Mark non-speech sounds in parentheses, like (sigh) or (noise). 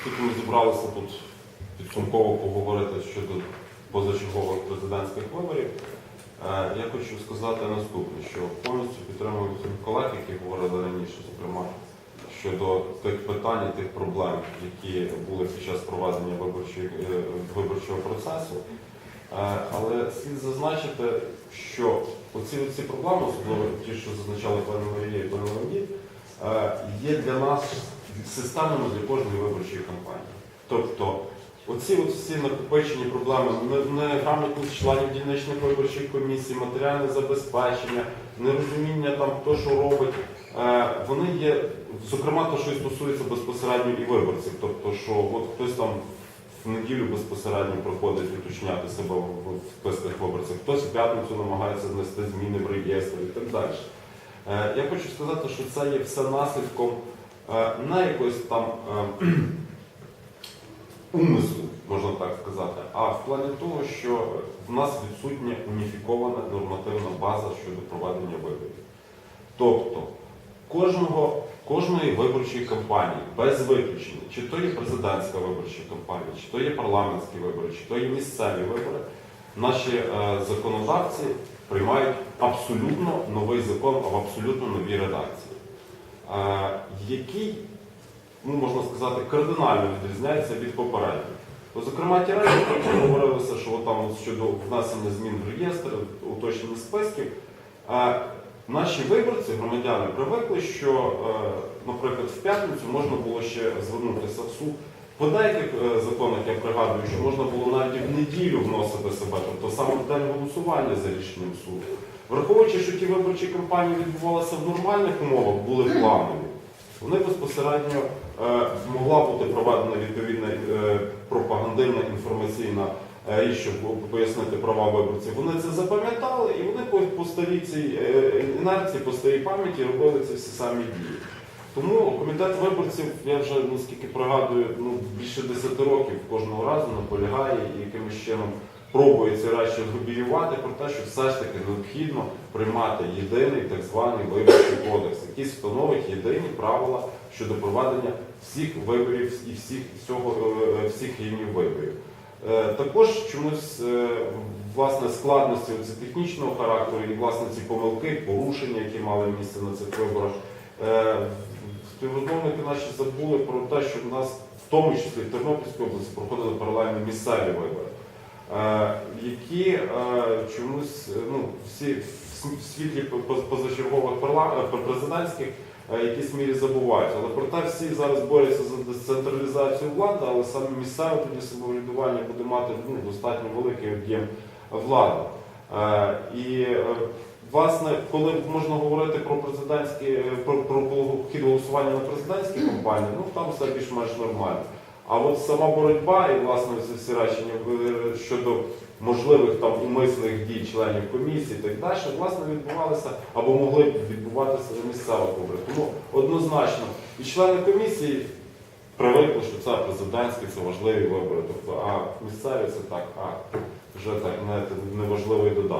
оскільки ми зібралися тут підсумково поговорити щодо позачергових президентських виборів, е, я хочу сказати наступне, що повністю підтримую всіх колег, які говорили раніше, зокрема, щодо тих питань тих проблем, які були під час проведення е, виборчого процесу. Е, Але слід зазначити, що оці, оці проблеми, особливо ті, що зазначали пані Марія і пані Леонід, є для нас системними для кожної виборчої кампанії. Тобто, оці от всі накопичені проблеми, не- неграмотність членів дільничних виборчих комісій, матеріальне забезпечення, нерозуміння там, хто що робить, е, вони є, зокрема, те, що стосується безпосередньо і виборців. Тобто, що от хтось там в неділю безпосередньо проходить уточняти себе в в списках виборців, хтось в п'ятницю намагається внести зміни в реєстр і так далі. Е, Я хочу сказати, що це є все наслідком не якоїсь там (clears throat) умислу, можна так сказати, а в плані того, що в нас відсутня уніфікована нормативна база щодо проведення виборів. Тобто кожного, кожної виборчої кампанії, без виключення, чи то є президентська виборча кампанія, чи то є парламентські вибори, чи то є місцеві вибори, наші е, законодавці приймають абсолютно новий закон в абсолютно новій редакції, який, ну, можна сказати, кардинально відрізняється від попереднього. Бо, Зокрема, ті речі, які говорилося, що там щодо внесення змін в реєстр, уточнення списків. Наші виборці, громадяни, привикли, що, е, наприклад, в п'ятницю можна було ще звернутися в суд. По деяких е, законах я пригадую, що можна було навіть в неділю вносити себе, тобто саме в день голосування за рішенням суду. Враховуючи, що ті виборчі кампанії відбувалися в нормальних умовах, були планові, вони безпосередньо е, могла бути проведена відповідна е, пропагандивна інформаційна е, річ, щоб пояснити права виборців. Вони це запам'ятали і вони по, по старій цій е, інерції, по старій пам'яті робили ці всі самі дії. Тому комітет виборців, я вже наскільки пригадую, ну, більше 10 років кожного разу наполягає і якимось чином пробує ці речі лобіювати про те, що все ж таки необхідно приймати єдиний так званий виборчий кодекс, який встановить єдині правила щодо проведення всіх виборів і всіх, всього, е, всіх рівнів виборів. Е, Також чомусь е, власне складності технічного характеру і власне ці помилки, порушення, які мали місце на цих виборах. е, Співрозмовники наші забули про те, що в нас в тому числі в Тернопільській області проходили паралельно місцеві вибори, е, які чомусь ну, всі в світлі позачергових е, президентських е, в якійсь мірі забувають. Але проте всі зараз борються за децентралізацію влади, але саме місцеве тоді самоврядування буде мати ну, достатньо великий об'єм влади. Е, І власне, коли можна говорити про президентські про, про хід голосування на президентській кампанії, ну там все більш-менш нормально. А от сама боротьба і власне речення е, щодо можливих там умисних дій членів комісії і так далі, власне, відбувалися або могли б відбуватися на місцевих виборах. Тому однозначно і члени комісії привикли, що це президентські, це важливі вибори. Тобто, а місцеві це так, а вже так знаєте, неважливий додаток.